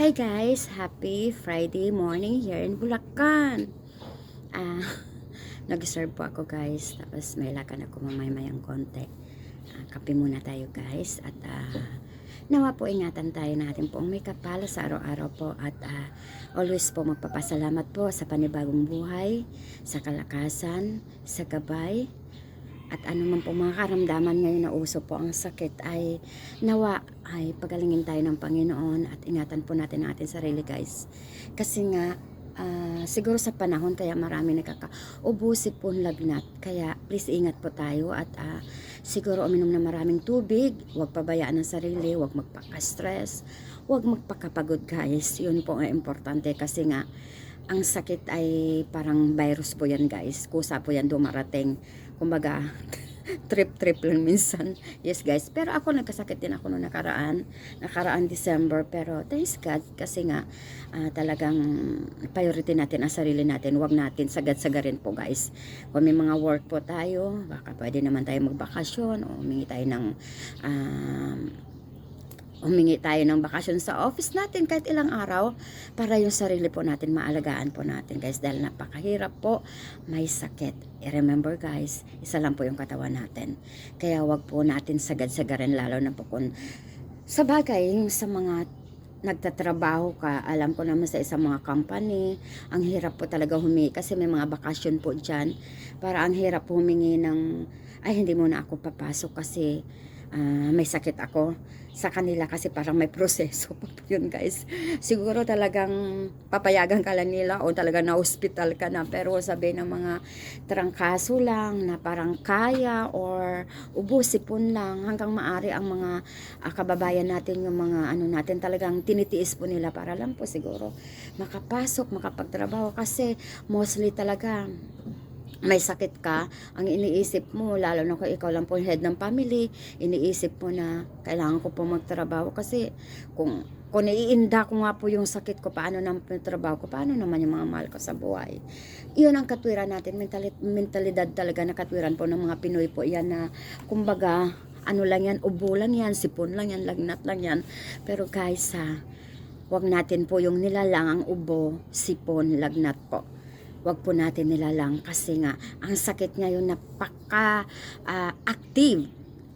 Hi guys, happy Friday morning here in Bulacan. Ah, nag-serve po ako guys, tapos may lakan ako mamay-mayang konti. Ah, kape muna tayo guys. At ah, nawa po ingatan tayo natin po. May kapala sa araw-araw po. At ah, always po magpapasalamat po sa panibagong buhay, sa kalakasan, sa gabay, at ano man po mga karamdaman ngayon na uso po ang sakit ay nawa ay pagalingin tayo ng Panginoon at ingatan po natin ang ating sarili guys. Kasi nga ah, siguro sa panahon kaya marami nakakaubusi po lagnat. Kaya please ingat po tayo at ah, siguro uminom na maraming tubig, huwag pabayaan ang sarili, huwag magpaka-stress, huwag magpakapagod guys. Yun po ang importante kasi nga ang sakit ay parang virus po yan guys. Kusa po yan dumarating. Kumbaga, trip-trip lang minsan. Yes guys, pero ako nagkasakit din ako noong nakaraan. Nakaraan December, pero thanks God kasi nga ah, talagang priority natin ang sarili natin. Huwag natin sagad-sagarin po guys. Kung may mga work po tayo, baka pwede naman tayo magbakasyon o humingi tayo ng um, humingi tayo ng bakasyon sa office natin kahit ilang araw para yung sarili po natin maalagaan po natin guys. Dahil napakahirap po. May sakit. I-remember guys isa lang po yung katawan natin. Kaya wag po natin sagad-sagarin lalo na po kung sa bagay sa mga nagtatrabaho ka, alam ko naman sa isang mga company, ang hirap po talaga humingi kasi may mga bakasyon po dyan. Para ang hirap humingi ng, ay hindi muna ako papasok kasi ah, may sakit ako. Sa kanila kasi parang may proseso pa yun guys. Siguro talagang papayagan ka lang nila o talaga na hospital ka na. Pero sabi ng mga trangkaso lang na parang kaya or ubusipon lang hanggang maari ang mga ah, kababayan natin yung mga ano natin talagang tinitiis po nila para lang po siguro makapasok, makapagtrabaho kasi mostly talaga may sakit ka, ang iniisip mo, lalo na kung ikaw lang po head ng family, iniisip mo na kailangan ko po magtrabaho kasi kung kung naiinda ko nga po yung sakit ko, paano naman yung trabaho ko, paano naman yung mga mahal ko sa buhay. Iyon ang katwiran natin, mentali- mentalidad talaga na katwiran po ng mga Pinoy po yan na, kumbaga, ano lang yan, ubo lang yan, sipon lang yan, lagnat lang yan. Pero guys ha, wag natin po yung nilalang ang ubo, sipon, lagnat po wag po natin nilalang kasi nga ang sakit ngayon napaka ah, active.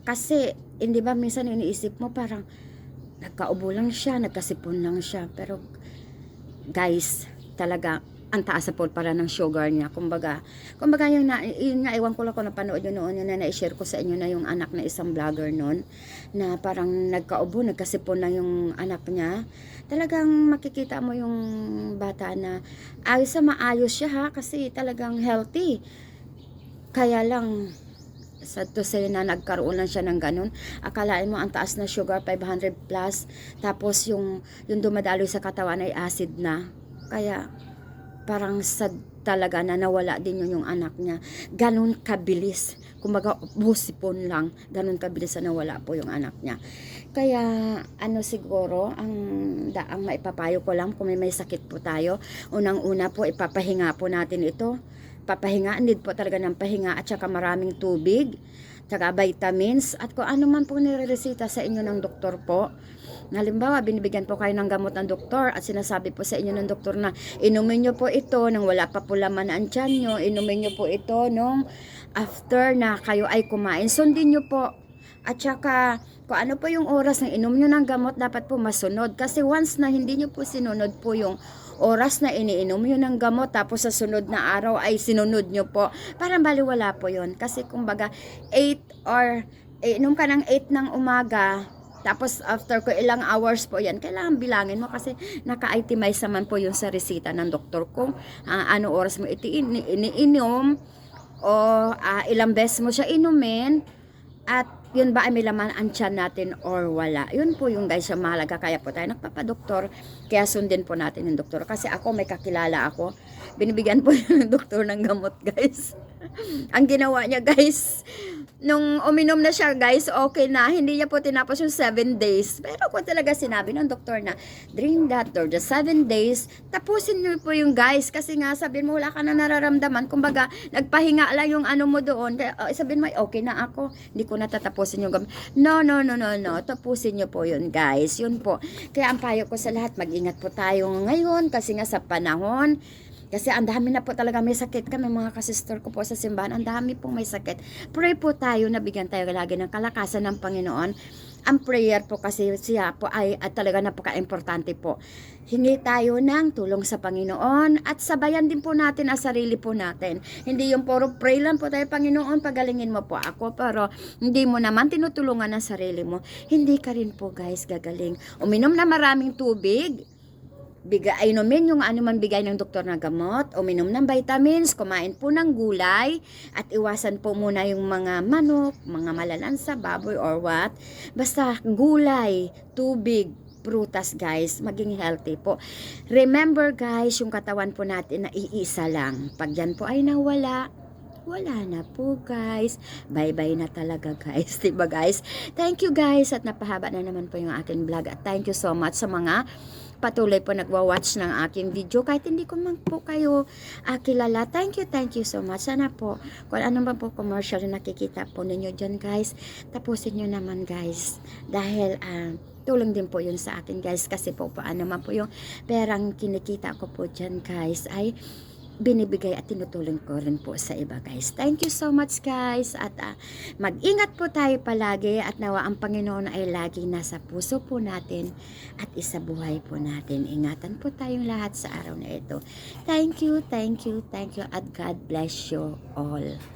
Kasi hindi ba minsan iniisip mo parang nagkaubo lang siya nagkasipon lang siya. Pero guys talaga ang taas na po para ng sugar niya. Kumbaga, kumbaga yung, na, yun nga, iwan ko lang kung napanood yun noon, yun na na-share ko sa inyo na yung anak na isang vlogger noon, na parang nagkaubo, nagkasipon lang yung anak niya. Talagang makikita mo yung bata na ayos sa maayos siya ha, kasi talagang healthy. Kaya lang, sa to say na nagkaroon lang siya ng ganun. Akalain mo ang taas na sugar, 500 plus. Tapos yung, yung dumadaloy sa katawan ay acid na. Kaya parang sad talaga na nawala din yun yung anak niya. Ganun kabilis. Kumbaga, busipon lang. Ganun kabilis na nawala po yung anak niya. Kaya, ano siguro, ang daang maipapayo ko lang kung may, may sakit po tayo. Unang-una po, ipapahinga po natin ito. Papahinga, need po talaga ng pahinga at saka maraming tubig, tsaka vitamins, at kung ano man po nireresita sa inyo ng doktor po. Halimbawa, binibigyan po kayo ng gamot ng doktor at sinasabi po sa inyo ng doktor na inumin nyo po ito nang wala pa po laman ang tiyan nyo, inumin nyo po ito nung after na kayo ay kumain. Sundin nyo po. At saka, kung ano po yung oras ng inom nyo ng gamot, dapat po masunod. Kasi once na hindi nyo po sinunod po yung oras na iniinom nyo ng gamot, tapos sa sunod na araw ay sinunod nyo po, parang baliwala po yun. Kasi kumbaga, 8 or, eh, inom ka ng 8 ng umaga, tapos after ko ilang hours po yan, kailangan bilangin mo kasi naka-itemize naman po yung sa resita ng doktor kung ah, ano oras mo iti ini- iniinom o ah, ilang beses mo siya inumin at yun ba ay may laman ang tiyan natin or wala. Yun po yung guys yung mahalaga. Kaya po tayo nagpapadoktor. Kaya sundin po natin yung doktor. Kasi ako may kakilala ako. Binibigyan po ng doktor ng gamot guys. Ang ginawa niya guys, nung uminom na siya guys, okay na. Hindi niya po tinapos yung 7 days. Pero kung talaga sinabi ng doktor na, drink that or the 7 days, tapusin niyo po yung guys. Kasi nga sabihin mo wala ka na nararamdaman. Kumbaga, nagpahinga lang yung ano mo doon. Kaya uh, sabihin mo, okay na ako. Hindi ko natatapusin yung gamit. No, no, no, no, no. Tapusin niyo po yun guys. Yun po. Kaya ang payo ko sa lahat, mag-ingat po tayo ngayon. Kasi nga sa panahon, kasi ang dami na po talaga may sakit kami mga kasister ko po sa simbahan. Ang dami pong may sakit. Pray po tayo na bigyan tayo lagi ng kalakasan ng Panginoon. Ang prayer po kasi siya po ay at talaga napaka-importante po. Hingi tayo ng tulong sa Panginoon at sabayan din po natin ang sarili po natin. Hindi yung puro pray lang po tayo, Panginoon, pagalingin mo po ako. Pero hindi mo naman tinutulungan ang sarili mo. Hindi ka rin po guys gagaling. Uminom na maraming tubig bigay inumin yung ano man bigay ng doktor na gamot, uminom ng vitamins, kumain po ng gulay, at iwasan po muna yung mga manok, mga malalansa, baboy or what. Basta gulay, tubig, prutas guys, maging healthy po. Remember guys, yung katawan po natin na iisa lang. Pag yan po ay nawala, wala na po guys. Bye-bye na talaga guys. Diba guys? Thank you guys at napahaba na naman po yung aking vlog at thank you so much sa mga patuloy po nagwa-watch ng aking video kahit hindi ko man po kayo ah, kilala. Thank you, thank you so much. Sana po, kung ano man po commercial na nakikita po ninyo dyan guys, tapusin nyo naman guys. Dahil ah, tulong din po yun sa akin guys kasi po paano man po yung perang kinikita ko po dyan guys ay binibigay at tinutulong ko rin po sa iba guys. Thank you so much guys at ah, mag-ingat po tayo palagi at nawa ang Panginoon ay lagi nasa puso po natin at isabuhay po natin. Ingatan po tayong lahat sa araw na ito. Thank you, thank you, thank you at God bless you all.